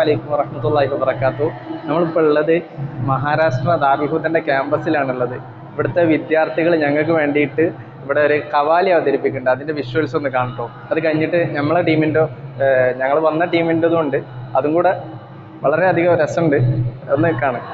വലൈക്കും വറഹമത്തല്ലാഹി വബർക്കാത്തു നമ്മളിപ്പോൾ ഉള്ളത് മഹാരാഷ്ട്ര ദാർഹുദന്റെ ക്യാമ്പസിലാണുള്ളത്. ഇവിടുത്തെ വിദ്യാർത്ഥികൾ ഞങ്ങൾക്ക് വേണ്ടിയിട്ട് ഇവിടെ ഒരു കവാലി അവതരിപ്പിക്കുന്നുണ്ട്. അതിന്റെ വിഷ്വൽസ് ഒന്ന് കാണട്ടോ അത് കഴിഞ്ഞിട്ട് നമ്മളെ ടീമിന്റെ ഞങ്ങൾ വന്ന ടീമിന്റെതും ഉണ്ട് അതും കൂടെ വളരെയധികം രസമുണ്ട്. ഒന്ന് കാണാം.